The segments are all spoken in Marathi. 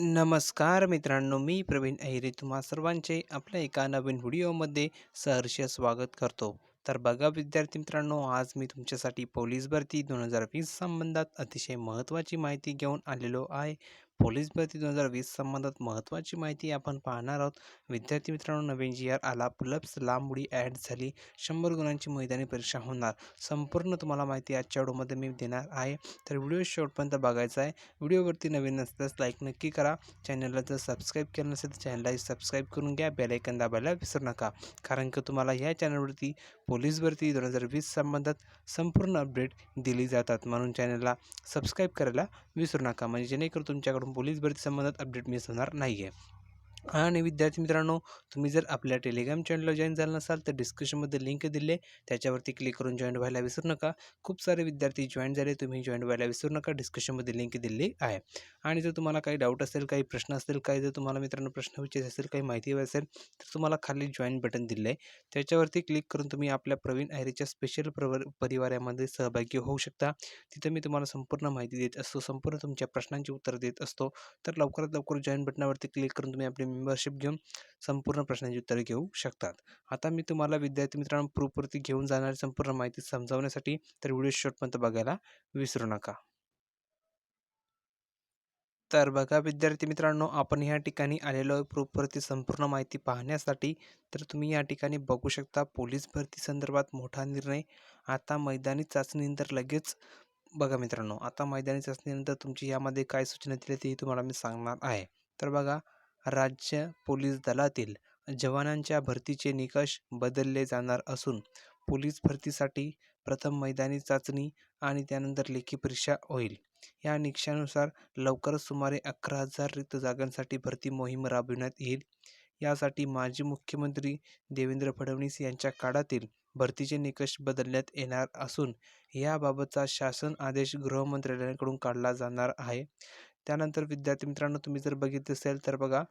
नमस्कार मित्रांनो मी प्रवीण अहिरे. तुम्हा सर्वांचे आपल्या एका नवीन व्हिडिओमध्ये सहर्ष स्वागत करतो. तर बघा विद्यार्थी मित्रांनो आज मी तुमच्यासाठी पोलीस भरती दोन हजार वीस संबंधात अतिशय महत्त्वाची माहिती घेऊन आलेलो आहे. पोलीस भरती दोन हजार वीस संबंधात महत्त्वाची माहिती आपण पाहणार आहोत. विद्यार्थी मित्रांनो नवीन जी आर आला पुलप्स लांब उडी ॲड झाली. शंभर गुणांची मैदानी परीक्षा होणार. संपूर्ण तुम्हाला माहिती आजच्या व्हिडिओमध्ये मी देणार आहे. तर व्हिडिओ शेवटपर्यंत बघायचा आहे. व्हिडिओवरती नवीन नसल्यास लाईक नक्की करा. चॅनलला जर सबस्क्राईब केलं नसेल तर चॅनलला सबस्क्राईब करून घ्या. बेलायकन दाबायला विसरू नका. कारण की तुम्हाला या चॅनलवरती पोलीस भरती दोन हजार वीस संबंधात संपूर्ण अपडेट दिली जातात. म्हणून चॅनलला सबस्क्राईब करायला विसरू नका. म्हणजे जेणेकरून तुमच्याकडून पोलीस भरती संबंधात अपडेट मिस होणार नाही आहे आणि विद्यार्थी मित्रांनो तुम्ही जर आपल्या टेलिग्राम चॅनलला जॉईन झालं नसाल तर डिस्क्रिप्शनमध्ये लिंक दिले. त्याच्यावरती क्लिक करून जॉईन व्हायला विसरू नका. खूप सारे विद्यार्थी जॉईन झाले तुम्ही जॉईन व्हायला विसरू नका. डिस्क्रिप्शनमध्ये लिंक दिली आहे. आणि जर तुम्हाला काही डाऊट असेल काही प्रश्न असतील काही जर तुम्हाला मित्रांनो प्रश्न विचारायचे असेल काही माहिती हवी असेल तर तुम्हाला खाली जॉईन बटन दिलं आहे त्याच्यावरती क्लिक करून तुम्ही आपल्या प्रवीण आयरीच्या स्पेशल प्रवर परिवारामध्ये सहभागी होऊ शकता. तिथं मी तुम्हाला संपूर्ण माहिती देत असतो. संपूर्ण तुमच्या प्रश्नांची उत्तर देत असतो. तर लवकरात लवकर जॉईन बटनावरती क्लिक करून तुम्ही आपली मेंबरशिप घेऊन संपूर्ण प्रश्नांची उत्तरे घेऊ शकतात. आता मी तुम्हाला विद्यार्थी मित्रांनो प्रूफवरती घेऊन जाणारी संपूर्ण माहिती समजावण्यासाठी तर व्हिडिओ शेवटपर्यंत बघायला विसरू नका. तर बघा विद्यार्थी मित्रांनो आपण ह्या ठिकाणी आलेलो प्रूफवरती संपूर्ण माहिती पाहण्यासाठी. तर तुम्ही या ठिकाणी बघू शकता पोलीस भरती संदर्भात मोठा निर्णय. आता मैदानी चाचणीनंतर लगेच बघा मित्रांनो आता मैदानी चाचणीनंतर तुमची यामध्ये काय सूचना दिली ती तुम्हाला मी सांगणार आहे. तर बघा राज्य पोलीस दलातील जवानांच्या भरतीचे निकष बदलले जाणार असून पोलीस भरतीसाठी प्रथम मैदानी चाचणी आणि त्यानंतर लेखी परीक्षा होईल. या निकषानुसार लवकरच सुमारे अकरा हजार रिक्त जागांसाठी भरती मोहीम राबविण्यात येईल. यासाठी माजी मुख्यमंत्री देवेंद्र फडणवीस यांच्या काळातील भरतीचे निकष बदलण्यात येणार असून याबाबतचा शासन आदेश गृहमंत्रालयाकडून काढला जाणार आहे. त्यानंतर विद्यार्थी मित्रांनो तुम्ही जर बघितलं असेल तर बघा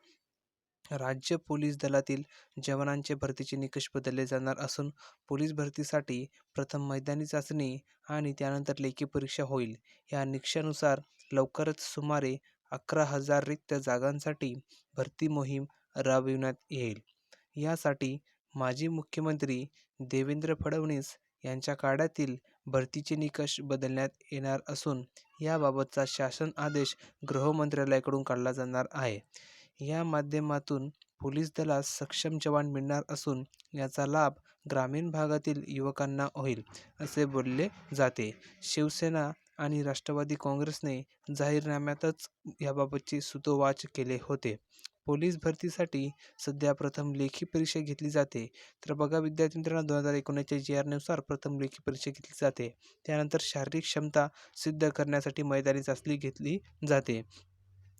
राज्य पोलीस दलातील जवानांचे भरतीचे निकष बदलले जाणार असून पोलीस भरतीसाठी प्रथम मैदानी चाचणी आणि त्यानंतर लेखी परीक्षा होईल. या निकषानुसार लवकरच सुमारे अकरा हजार रिक्त जागांसाठी भरती मोहीम राबविण्यात येईल. यासाठी माजी मुख्यमंत्री देवेंद्र फडणवीस यांच्या काळातील भरतीचे निकष बदलण्यात येणार असून याबाबतचा शासन आदेश गृहमंत्रालयाकडून काढला जाणार आहे. या माध्यमातून पोलीस दलास सक्षम जवान मिळणार असून याचा लाभ ग्रामीण भागातील युवकांना होईल असे बोलले जाते. शिवसेना आणि राष्ट्रवादी काँग्रेसने जाहीरनाम्यातच याबाबतचे सुतोवाच केले होते. पोलीस भरतीसाठी सध्या प्रथम लेखी परीक्षा घेतली जाते. तर बघा विद्यार्थी मित्रांनो दोन हजार एकोणीसच्या जी आरनुसार प्रथम लेखी परीक्षा घेतली जाते. त्यानंतर शारीरिक क्षमता सिद्ध करण्यासाठी मैदानी चाचणी घेतली जाते.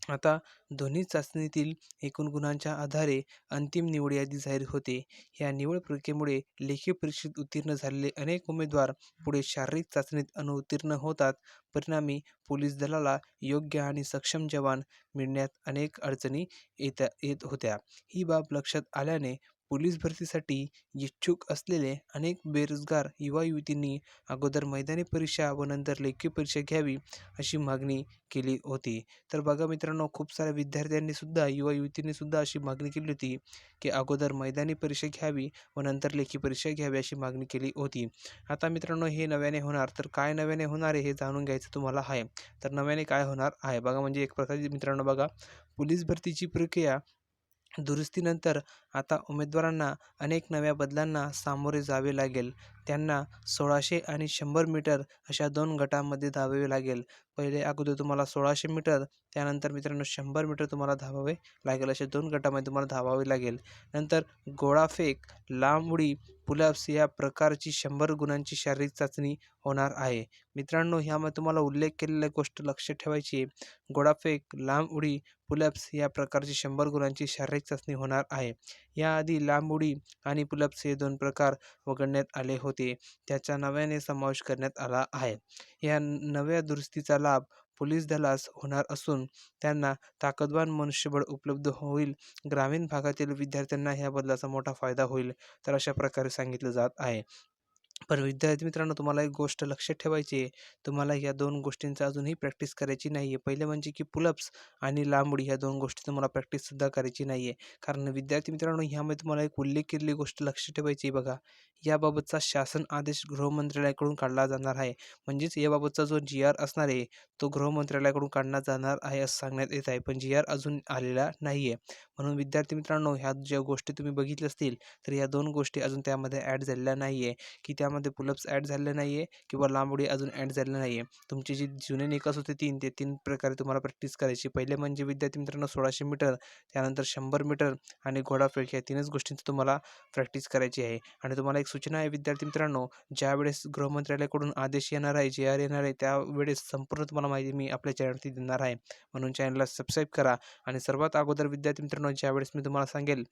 आता दोन्ही चाचणीतील एकूण गुणांच्या आधारे अंतिम निवड यादी जाहीर होते. या निवड प्रक्रियेमुळे लेखी परीक्षेत उत्तीर्ण झालेले अनेक उमेदवार पुढे शारीरिक चाचणीत अनुत्तीर्ण होतात. परिणामी पोलीस दलाला योग्य आणि सक्षम जवान मिळण्यात अनेक अडचणी येत्या येत होत्या. ही बाब लक्षात आल्याने पोलीस भरतीसाठी इच्छुक असलेले अनेक बेरोजगार युवा युवतींनी अगोदर मैदानी परीक्षा व नंतर लेखी परीक्षा घ्यावी अशी मागणी केली होती. तर बघा मित्रांनो खूप साऱ्या विद्यार्थ्यांनी सुद्धा युवा युवतींनी सुद्धा अशी मागणी केली होती की अगोदर मैदानी परीक्षा घ्यावी व नंतर लेखी परीक्षा घ्यावी अशी मागणी केली होती. आता मित्रांनो हे नव्याने होणार. तर काय नव्याने होणार आहे हे जाणून घ्यायचं तुम्हाला आहे. तर नव्याने काय होणार आहे? बघा म्हणजे एक प्रकारची मित्रांनो बघा पोलीस भरतीची प्रक्रिया दुरुस्तीनंतर आता उमेदवारांना अनेक नव्या बदलांना सामोरे जावे लागेल. त्यांना सोळाशे आणि शंभर मीटर अशा दोन गटांमध्ये धावावे लागेल. पहिले अगोदर तुम्हाला सोळाशे मीटर त्यानंतर मित्रांनो शंभर मीटर तुम्हाला धावावे लागेल. अशा दोन गटामध्ये तुम्हाला धावावे लागेल. नंतर गोळाफेक लांब उडी पुलअप्स या प्रकारची शंभर गुणांची शारीरिक चाचणी होणार आहे. मित्रांनो ह्यामध्ये तुम्हाला उल्लेख केलेल्या गोष्ट लक्ष ठेवायची आहे. गोळाफेक लांब उडी पुलअप्स या प्रकारची शंभर गुणांची शारीरिक चाचणी होणार आहे. याआधी लांब उडी आणि पुलप्स हे दोन प्रकार वगळण्यात आले होते. त्याचा नव्याने समावेश करण्यात आला आहे. या नव्या दुरुस्तीचा लाभ पोलीस दलास होणार असून त्यांना ताकदवान मनुष्यबळ उपलब्ध होईल. ग्रामीण भागातील विद्यार्थ्यांना ह्या बदलाचा मोठा फायदा होईल तर अशा प्रकारे सांगितलं जात आहे. पण विद्यार्थी मित्रांनो तुम्हाला एक गोष्ट लक्षात ठेवायची आहे. तुम्हाला या दोन गोष्टींचा अजूनही प्रॅक्टिस करायची नाही आहे पहिले म्हणजे की पुलअप्स आणि लांबडी ह्या दोन गोष्टी तुम्हाला प्रॅक्टिससुद्धा करायची नाही आहे कारण विद्यार्थी मित्रांनो ह्यामध्ये तुम्हाला एक उल्लेख केलेली गोष्ट लक्षात ठेवायची आहे बघा. याबाबतचा शासन आदेश गृहमंत्रालयाकडून काढला जाणार आहे. म्हणजेच याबाबतचा जो जी आर असणार आहे तो गृहमंत्रालयाकडून काढला जाणार आहे असं सांगण्यात येत आहे. पण जी आर अजून आलेला नाही आहे म्हणून विद्यार्थी मित्रांनो ह्या ज्या गोष्टी तुम्ही बघितल्या असतील तर या दोन गोष्टी अजून त्यामध्ये ॲड झालेल्या नाही आहे की त्या त्यामध्ये पुलअप्स ॲड झालेले नाही आहे किंवा लांब उडी अजून ॲड झालेले नाही आहे. तुमचे जे जुने निकास होते तीन ते तीन प्रकारे तुम्हाला प्रॅक्टिस करायची पहिले म्हणजे विद्यार्थी मित्रांनो सोळाशे मीटर त्यानंतर शंभर मीटर आणि घोडाफेक ह्या तीनच गोष्टींची तुम्हाला प्रॅक्टिस करायची आहे. आणि तुम्हाला एक सूचना आहे विद्यार्थी मित्रांनो ज्यावेळेस गृहमंत्रालयाकडून आदेश येणार आहे जे आर येणार आहे त्यावेळेस संपूर्ण तुम्हाला माहिती मी आपल्या चॅनलवरती देणार आहे. म्हणून चॅनलला सबस्क्राईब करा. आणि सर्वात अगोदर विद्यार्थी मित्रांनो ज्यावेळेस मी तुम्हाला सांगेल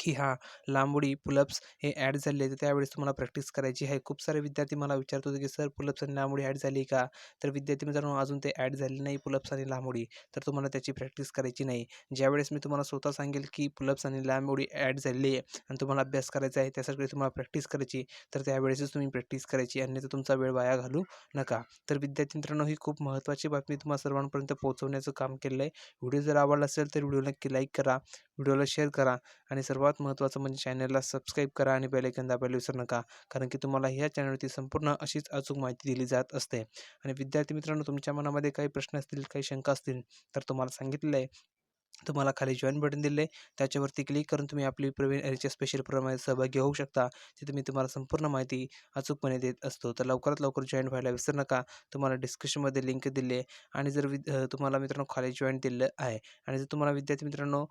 की हा लांबडी पुलप्स हे ॲड झाले तर त्यावेळेस तुम्हाला प्रॅक्टिस करायची आहे. खूप सारे विद्यार्थी मला विचारत होते की सर पुलप्स आणि लांबडी ॲड झाली का? तर विद्यार्थी मित्रांनो अजून ते ॲड झाले नाही पुलप्स आणि लांबडी. तर तुम्हाला त्याची प्रॅक्टिस करायची नाही. ज्यावेळेस मी तुम्हाला स्वतः सांगेल की पुलप्स आणि लांबडी ॲड झालेली आहे आणि तुम्हाला अभ्यास करायचा आहे त्यासाठी तुम्हाला प्रॅक्टिस करायची तर त्यावेळेसच तुम्ही प्रॅक्टिस करायची अन्यथा तुमचा वेळ वाया घालू नका. तर विद्यार्थी मित्रांनो ही खूप महत्त्वाची बातमी तुम्हाला सर्वांपर्यंत पोहोचवण्याचं काम केलं आहे व्हिडिओ जर आवडला असेल तर व्हिडिओ नक्की लाईक करा. व्हिडिओला शेअर करा आणि सर्वात महत्त्वाचं म्हणजे चॅनलला सबस्क्राईब करा आणि बेल दाबायला विसरू नका. कारण की तुम्हाला ह्या चॅनलवरती संपूर्ण अशीच अचूक माहिती दिली जात असते. आणि विद्यार्थी मित्रांनो तुमच्या मनामध्ये काही प्रश्न असतील काही शंका असतील तर तुम्हाला सांगितलेलं आहे. तुम्हाला खाली जॉईन बटन दिले त्याच्यावरती क्लिक करून तुम्ही आपली प्रवीण एरिच्या स्पेशल प्रमाणे सहभागी होऊ शकता. तिथे मी तुम्हाला संपूर्ण माहिती अचूकपणे देत असतो. तर लवकरात लवकर जॉईन व्हायला विसरू नका. तुम्हाला डिस्क्रिप्शनमध्ये लिंक दिले आणि जर विद तुम्हाला मित्रांनो खाली जॉईन दिलं आहे. आणि जर तुम्हाला विद्यार्थी मित्रांनो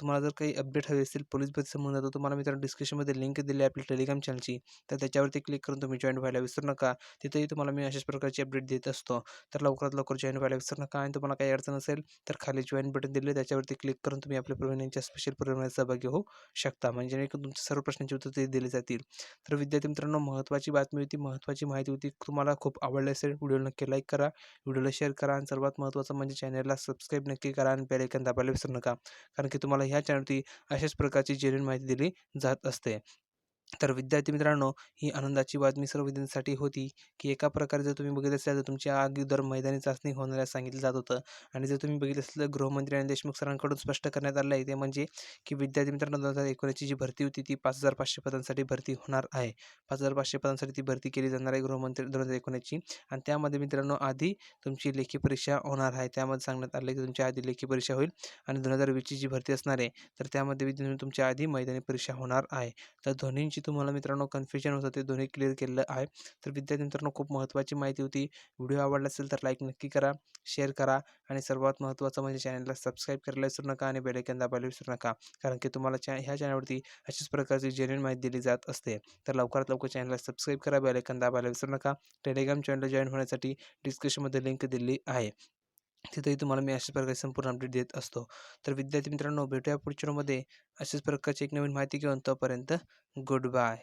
तुम्हाला जर काही अपडेट हवी असतील पोलीस भरती संबंधात तर तुम्हाला मित्रांनो डिस्क्रिप्शनमध्ये लिंक दिली आहे आपली टेलिग्राम चॅनलची तर त्याच्यावरती क्लिक करून तुम्ही जॉईन व्हायला विसरू नका. तिथेही तुम्हाला मी अशाच प्रकारची अपडेट देत असतो. तर लवकरात लवकर जॉईन व्हायला विसरू नका. आणि तुम्हाला काही अडचण असेल तर खाली जॉईन बटन दिले त्याच्यावर त्याच्यावरती क्लिक करून तुम्ही आपल्या प्रवीणांच्या स्पेशल प्रोग्राममध्ये सहभागी होऊ शकता. म्हणजे जेणेकरून तुमच्या सर्व प्रश्नांची उत्तर ते दिली जातील. तर विद्यार्थी मित्रांनो महत्त्वाची बातमी होती. महत्त्वाची माहिती होती. तुम्हाला खूप आवडली असेल व्हिडिओ नक्की लाईक करा. व्हिडिओला शेअर करा. आणि सर्वात महत्त्वाचं म्हणजे चॅनलला सबस्क्राईब नक्की करा आणि बेल दाबायला विसरू नका. कारण की तुम्हाला ह्या चॅनलवरती अशाच प्रकारची जेन्युन माहिती दिली जात असते. तर विद्यार्थी मित्रांनो ही आनंदाची बातमी सर्व विद्यार्थ्यांसाठी होती की एका प्रकारे जर तुम्ही बघित असाल तर तुमच्या अगोदर मैदानी चाचणी होणाऱ्या सांगितलं जात होतं. आणि जर तुम्ही बघितलं असलं गृहमंत्री आणि देशमुख सरांकडून स्पष्ट करण्यात आलं आहे. ते म्हणजे की विद्यार्थी मित्रांनो दोन हजार एकोणीसची जी भरती होती ती पाच हजार पाचशे पदांसाठी भरती होणार आहे. पाच हजार पाचशे पदांसाठी ती भरती केली जाणार आहे गृहमंत्री दोन हजार एकोणीसची. आणि त्यामध्ये मित्रांनो आधी तुमची लेखी परीक्षा होणार आहे. त्यामध्ये सांगण्यात आलं की तुमच्या आधी लेखी परीक्षा होईल आणि दोन हजार वीसची जी भरती असणार आहे तर त्यामध्ये विद्यार्थी तुमच्या आधी मैदानी परीक्षा होणार आहे. तर दोन्हींची तुम्हाला मित्रांनो कन्फ्युजन होतं ते दोन्ही क्लिअर केलेलं आहे. तर विद्यार्थी मित्रांनो खूप महत्त्वाची माहिती होती. व्हिडिओ आवडला असेल तर लाईक नक्की करा शेअर करा आणि सर्वात महत्त्वाचं म्हणजे चॅनलला सबस्क्राईब करायला विसरू नका आणि बेलायकन दाबायला विसरू नका. कारण की तुम्हाला चॅ ह्या चॅनलवरती अशाच प्रकारची जेन्युन माहिती दिली जात असते. तर लवकरात लवकर चॅनलला सबस्क्राईब करा बेलायकन दाबायला विसरू नका. टेलिग्राम चॅनलला जॉईन होण्यासाठी डिस्क्रिप्शनमध्ये लिंक दिली आहे. तिथेही तुम्हाला मी अशाच प्रकारे संपूर्ण अपडेट देत असतो. तर विद्यार्थी मित्रांनो भेटूया पुढच्या अशाच प्रकारची एक नवीन माहिती घेऊन तोपर्यंत गुड बाय